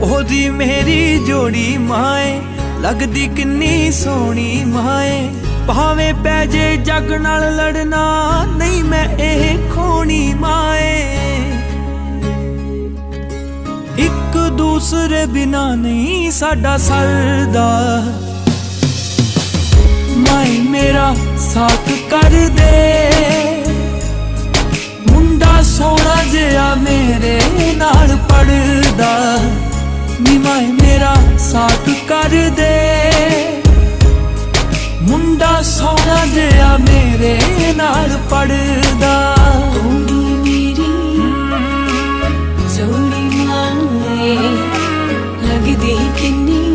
ਉਹਦੀ ਮੇਰੀ ਜੋੜੀ ਮਾਏ, ਲੱਗਦੀ ਕਿੰਨੀ ਸੋਹਣੀ ਮਾਏ। ਭਾਵੇਂ ਪੈ ਜੇ ਜੱਗ ਨਾਲ ਲੜਨਾ, ਨਹੀਂ ਮੈਂ ਇਹ ਖੋਣੀ ਮਾਏ। ਇੱਕ ਦੂਸਰੇ ਬਿਨਾ ਨਹੀਂ ਸਾਡਾ ਸਰਦਾ। ਮਾਈ ਮੇਰਾ ਸਾਥ ਕਰ ਦੇ। ਮੁੰਡਾ ਸੋਹਣਾ ਜਿਹਾ ਮੇਰੇ ਸਾਥ ਕਰ ਦੇ ਮੁੰਡਾ ਸੋਹਣਾ ਜਿਹਾ ਮੇਰੇ ਨਾਲ ਪੜਦਾ ਹੋਗੀ ਮੇਰੀ ਸੋਹਣੀ ਮਾਂ ਲੱਗਦੀ ਕਿੰਨੀ